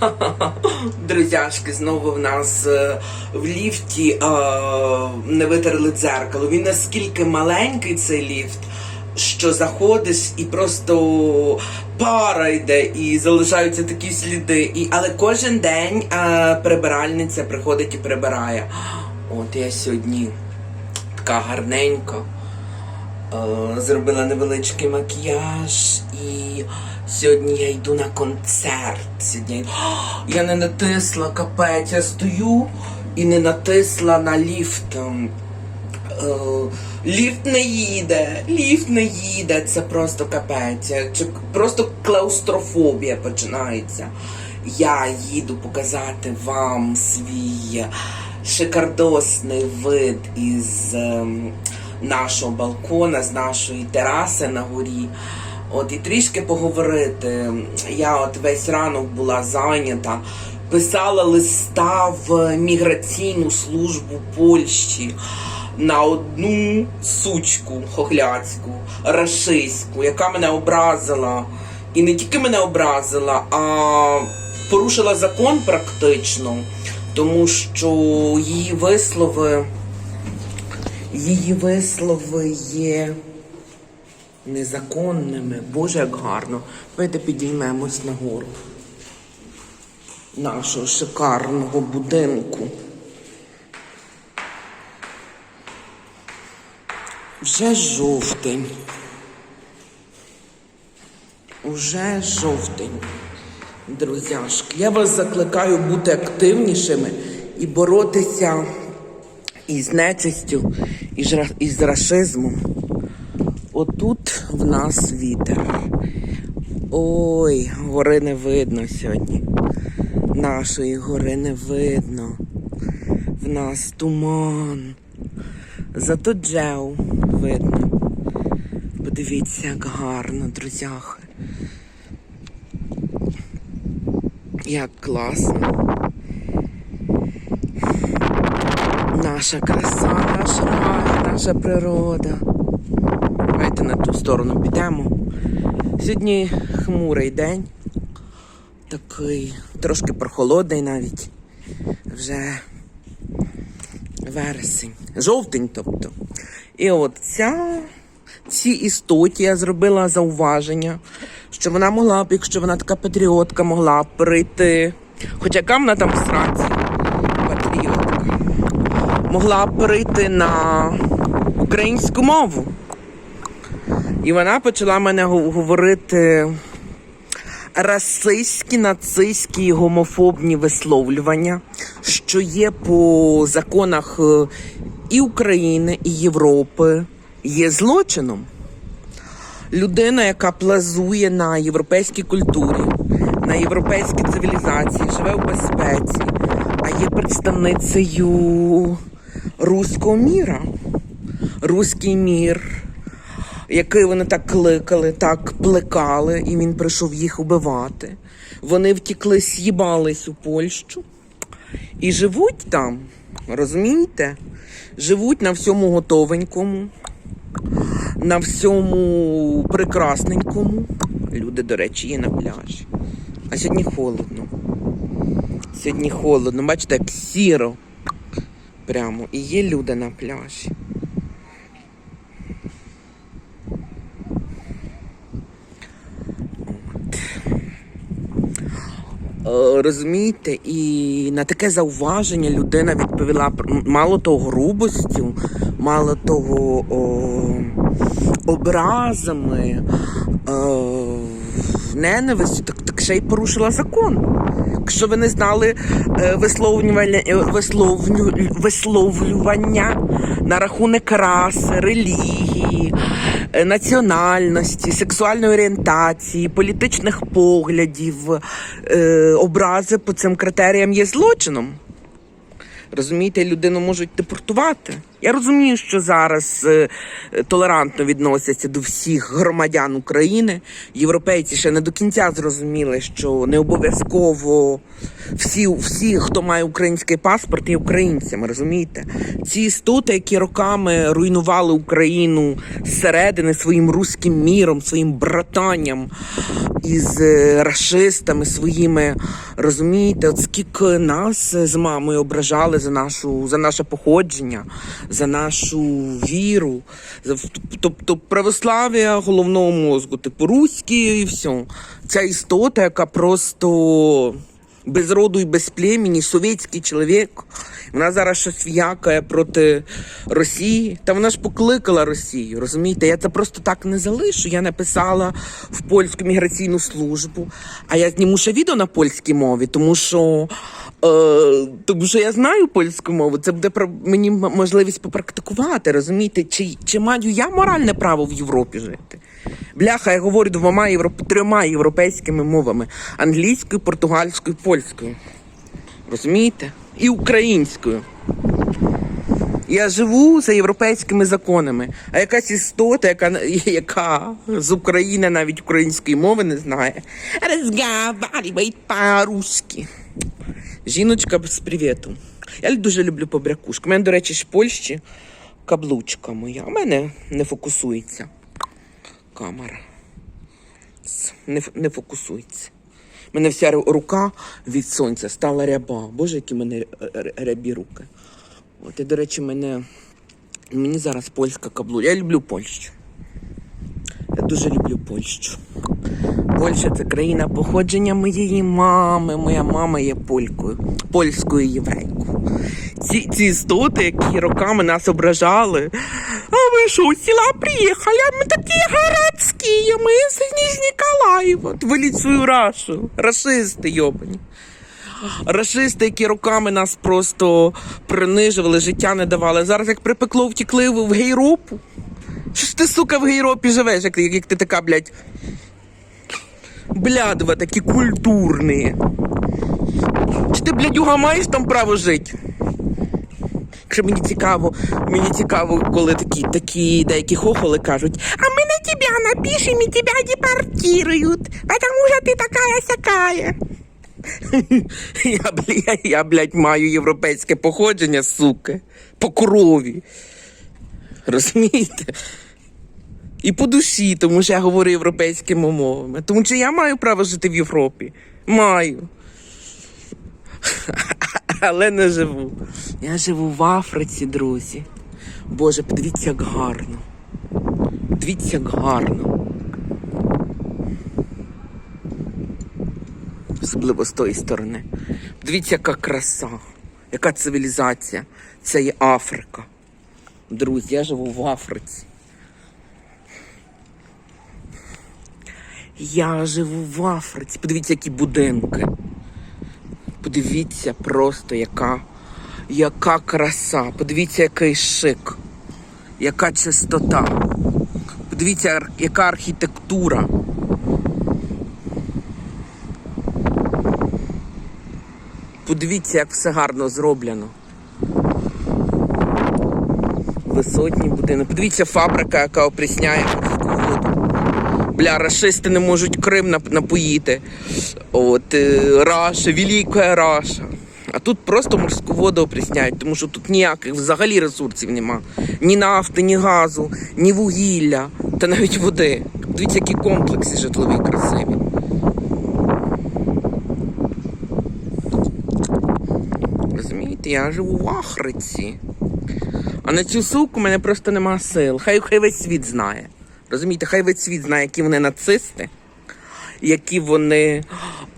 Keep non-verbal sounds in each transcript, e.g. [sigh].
[laughs] Друзяшки, знову в нас е, в ліфті е, не витерли дзеркало. Він наскільки маленький цей ліфт, що заходиш і просто пара йде, і залишаються такі сліди. І, але кожен день е, прибиральниця приходить і прибирає. От я сьогодні така гарненька. Е, зробила невеличкий макіяж і сьогодні я йду на концерт. Сьогодні я, не натисла капець, я стою і не натисла на ліфт. Ем, е, Ліфт не їде, ліфт не їде, це просто капець. Просто клаустрофобія починається. Я їду показати вам свій шикардосний вид із ем, нашого балкона, з нашої тераси на горі. От і трішки поговорити. Я от весь ранок була зайнята, писала листа в міграційну службу Польщі на одну сучку хохляцьку, рашиську, яка мене образила. І не тільки мене образила, а порушила закон практично, тому що її вислови, її вислови є незаконними. Боже, як гарно. Давайте підіймемось нагору нашого шикарного будинку. Вже жовтень. Уже жовтень. Друзяшки, я вас закликаю бути активнішими і боротися із нечистю, і жра- і з рашизмом. Отут в нас вітер. Ой, гори не видно сьогодні. Нашої гори не видно. В нас туман. Зато джеу видно. Подивіться, як гарно, друзяхи. Як класно. Наша краса, наш рай, наша природа. Давайте на ту сторону підемо. Сьогодні хмурий день. Такий трошки прохолодний навіть. Вже вересень. Жовтень, тобто. І от ця, цій істоті я зробила зауваження, що вона могла б, якщо вона така патріотка, могла б прийти. Хоча яка вона там сраці. Могла б перейти на українську мову. І вона почала мене говорити расистські, нацистські і гомофобні висловлювання, що є по законах е, і України, і Європи, є злочином. Людина, яка плазує на європейській культурі, на європейській цивілізації, живе в безпеці, а є представницею руського міра. Руський мір, який вони так кликали, так плекали, і він прийшов їх убивати. Вони втікли, з'їбались у Польщу і живуть там, розумієте? Живуть на всьому готовенькому, на всьому прекрасненькому. Люди, до речі, є на пляжі. А сьогодні холодно. Сьогодні холодно. Бачите, як сіро. Прямо. І є люди на пляжі. Е, Розумієте, і на таке зауваження людина відповіла мало того грубостю, мало того о, образами, е, ненавистю, так, так ще й порушила закон. Якщо ви не знали е, висловлювання, е, висловлю, висловлювання на рахунок раси, релігії, е, національності, сексуальної орієнтації, політичних поглядів, образи по цим критеріям є злочином. Розумієте, людину можуть депортувати. Я розумію, що зараз е, толерантно відносяться до всіх громадян України. Європейці ще не до кінця зрозуміли, що не обов'язково всі, всі, хто має український паспорт, є українцями. Розумієте? Ці істоти, які роками руйнували Україну зсередини своїм руським міром, своїм братанням із е, расистами своїми, розумієте, от скільки нас з мамою ображали за нашу за наше походження, за нашу віру, за тобто православ'я головного мозку, типу руські і все. Ця істота, яка просто без роду і без племені, совєтський чоловік. Вона зараз щось в'якає проти Росії. Та вона ж покликала Росію. Розумієте? Я це просто так не залишу. Я написала в польську міграційну службу, а я зніму ще відео на польській мові, тому що. Е, тому що я знаю польську мову, це буде про мені можливість попрактикувати, розумієте? Чи, чи маю я моральне право в Європі жити? Бляха, я говорю двома європ... трьома європейськими мовами: англійською, португальською, польською. Розумієте? І українською. Я живу за європейськими законами, а якась істота, яка, [laughs] яка з України навіть української мови не знає, розговариває по-русски. Жіночка з привітом. Я дуже люблю побрякушки. У мене, до речі, в Польщі каблучка моя. У мене не фокусується камера. Не, не фокусується. У мене вся рука від сонця стала ряба. Боже, які в мене р- р- рябі руки. От і, до речі, мене, мені зараз польська каблучка. Я люблю Польщу. Я дуже люблю Польщу. Польща це країна походження моєї мами. Моя мама є полькою, польською єврейкою. Ці, ці істоти, які роками нас ображали. А ви що, з села приїхали? А ми такі городські, ми з Нижніколаєва. Виліть свою рашу. Рашисти йобані. Рашисти, які роками нас просто принижували, життя не давали. Зараз як припекло, втікли в Гейропу. Що ж ти, сука, в Гейропі живеш, як, як ти така, блядь, блядва, такі культурні. Чи ти, блядюга, маєш там право жити? Якщо мені цікаво, мені цікаво, коли такі, такі деякі хохоли кажуть, а ми на тебе напишемо і тебе депортирують, тому що ти така сякая. [laughs] Я, бля, я, блядь, маю європейське походження, сука, по крові. Розумієте? І по душі, тому що я говорю європейськими мовами. Тому що я маю право жити в Європі. Маю. [laughs] Але не живу. Я живу в Африці, друзі. Боже, подивіться, як гарно. Подивіться, як гарно. Особливо з тої сторони. Дивіться, яка краса, яка цивілізація. Це є Африка. Друзі, я живу в Африці. Я живу в Африці. Подивіться, які будинки. Подивіться просто, яка, яка краса. Подивіться, який шик, яка чистота. Подивіться, яка архітектура. Подивіться, як все гарно зроблено. Висотні будинки. Подивіться, фабрика, яка опрісняє морську воду. Бля, рашисти не можуть Крим напоїти. От е, Раша, Велика Раша. А тут просто морську воду опрісняють, тому що тут ніяких взагалі ресурсів нема. Ні нафти, ні газу, ні вугілля, та навіть води. Дивіться, які комплекси житлові красиві. Розумієте, я живу в Ахриці. А на цю суку в мене просто нема сил. Хай, хай весь світ знає. Розумієте, хай весь світ знає, які вони нацисти, які вони,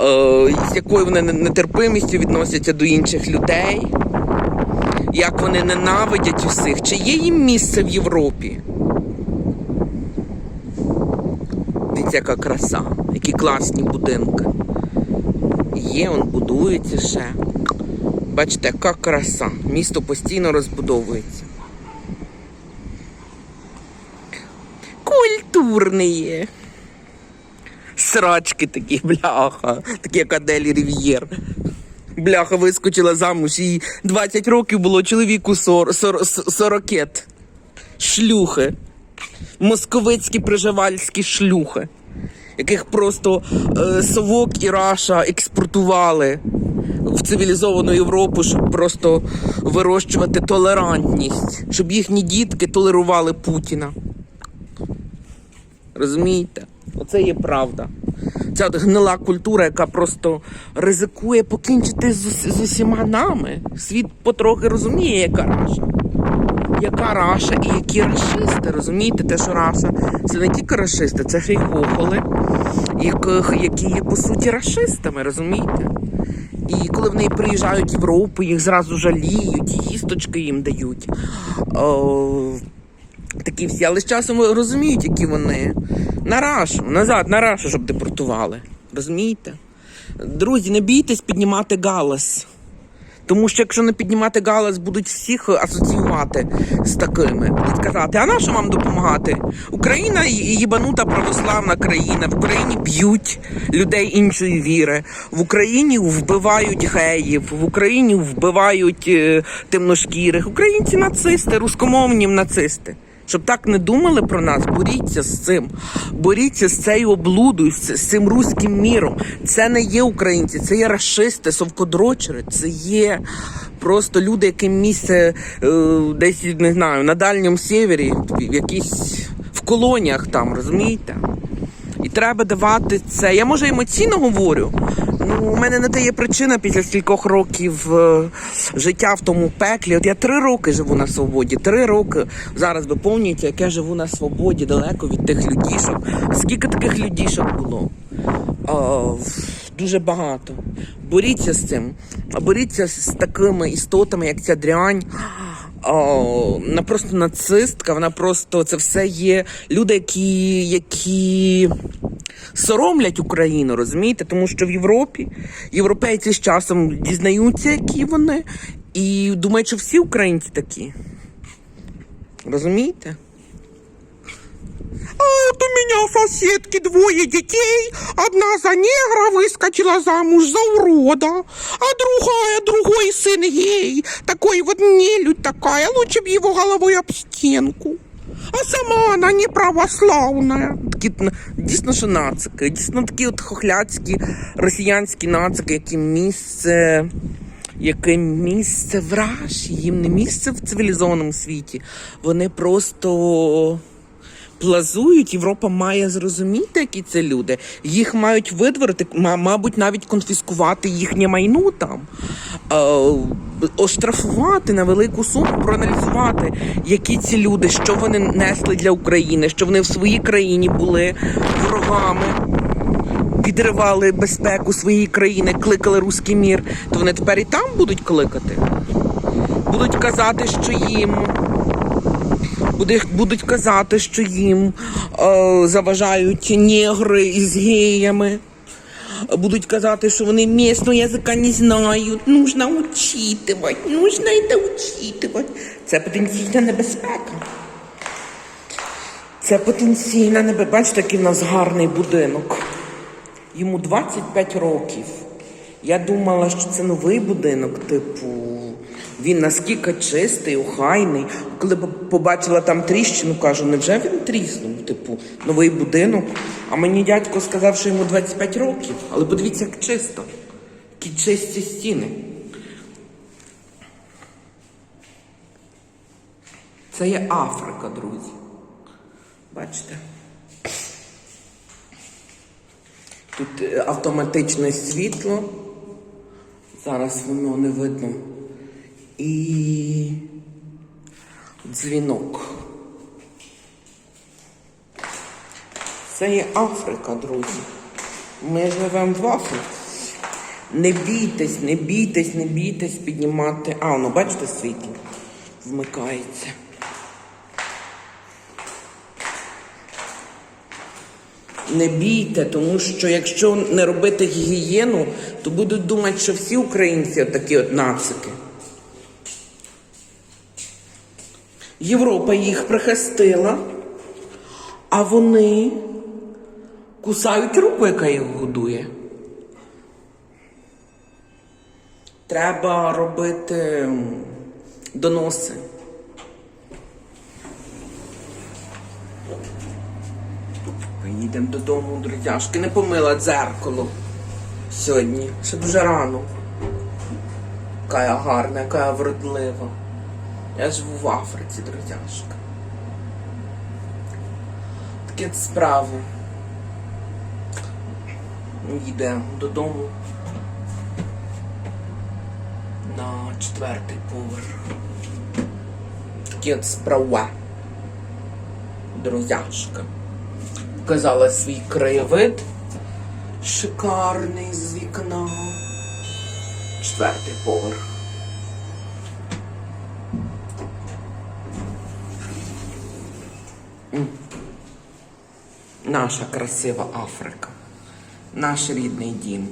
з якою вони нетерпимістю відносяться до інших людей, як вони ненавидять усіх, чи є їм місце в Європі. Дивіться, яка краса, які класні будинки. Є, он будується ще. Бачите, яка краса. Місто постійно розбудовується. Культурні. Срачки такі, бляха, такі як Адель Рів'єр. Бляха вискочила замуж, їй 20 років було чоловіку 40, 40, 40 шлюхи. Московицькі приживальські шлюхи, яких просто е, Совок і Раша експортували в цивілізовану Європу, щоб просто вирощувати толерантність, щоб їхні дітки толерували Путіна. Розумієте? Оце є правда. Ця гнила культура, яка просто ризикує покінчити з, з усіма нами. Світ потрохи розуміє, яка раша. Яка раша і які рашисти, розумієте? Те, що раша це не тільки рашисти, це ще й хохоли, яких, які є по суті рашистами, розумієте? І коли вони приїжджають в Європу, їх зразу жаліють, їсточки їм дають. О, такі всі, але з часом розуміють, які вони. На рашу, назад, на рашу, щоб депортували. Розумієте? Друзі, не бійтесь піднімати галас. Тому що якщо не піднімати галас, будуть всіх асоціювати з такими. Будуть казати, а на що вам допомагати? Україна їбанута православна країна. В Україні б'ють людей іншої віри. В Україні вбивають геїв, в Україні вбивають е, темношкірих. Українці нацисти, рускомовні нацисти. Щоб так не думали про нас, боріться з цим. Боріться з цією облудою, з, цим руським міром. Це не є українці, це є расисти, совкодрочери, це є просто люди, яким місце е, десь не знаю, на дальньому сєвєрі, в якісь в колоніях там, розумієте? І треба давати це. Я може емоційно говорю. Ну, у мене на те є причина після стількох років е, життя в тому пеклі. От я три роки живу на свободі. Три роки зараз виповнюється, як я живу на свободі, далеко від тих людішок. Скільки таких людішок було? А, дуже багато. Боріться з цим. Боріться з такими істотами, як ця дрянь. О, вона просто нацистка, вона просто це все є люди, які, які соромлять Україну, розумієте? Тому що в Європі європейці з часом дізнаються, які вони, і думають, що всі українці такі. Розумієте? А от у меня соседки двое детей. Одна за негра выскочила замуж за урода, а другая, другой сын гей. Такой вот нелюдь такая, лучше б его головой об стенку. А сама она не православная. Такі дійсно, що нацики, дійсно такі от хохляцькі росіянські нацики, які місце яке місце в раші, їм не місце в цивілізованому світі. Вони просто плазують. Європа має зрозуміти, які це люди. Їх мають видворити, ма- мабуть, навіть конфіскувати їхнє майно там, е, оштрафувати на велику суму, проаналізувати, які ці люди, що вони несли для України, що вони в своїй країні були ворогами підривали безпеку своєї країни, кликали руський мір, то вони тепер і там будуть кликати. Будуть казати, що їм. Будуть казати, що їм е, заважають негри із геями. Будуть казати, що вони місного язика не знають. Нужно учитывать, нужно це учитывать. Це потенційна небезпека. Це потенційна небезпека. Бачите, який в нас гарний будинок. Йому 25 років. Я думала, що це новий будинок, типу, він наскільки чистий, охайний. Коли побачила там тріщину, кажу, невже він тріснув? Типу, новий будинок. А мені дядько сказав, що йому 25 років. Але подивіться, як чисто. Які чисті стіни. Це є Африка, друзі. Бачите? Тут е, автоматичне світло. Зараз воно не видно. І дзвінок. Це є Африка, друзі. Ми живемо в Африці. Не бійтесь, не бійтесь, не бійтесь піднімати. А, ну бачите, світло вмикається. Не бійте, тому що якщо не робити гігієну, то будуть думати, що всі українці такі от нацики. Європа їх прихистила, а вони кусають руку, яка їх годує. Треба робити доноси. Поїдемо додому, друзяшки. Не помила дзеркало сьогодні. Ще дуже рано. Яка я гарна, яка вродлива. Я живу в Африці, друзяшка. Такі от справи. Йде додому на четвертий поверх. Такі справа. Друзяшка. Показала свій краєвид шикарний з вікна. Четвертий поверх. Наша красива Африка. Наш рідний дім.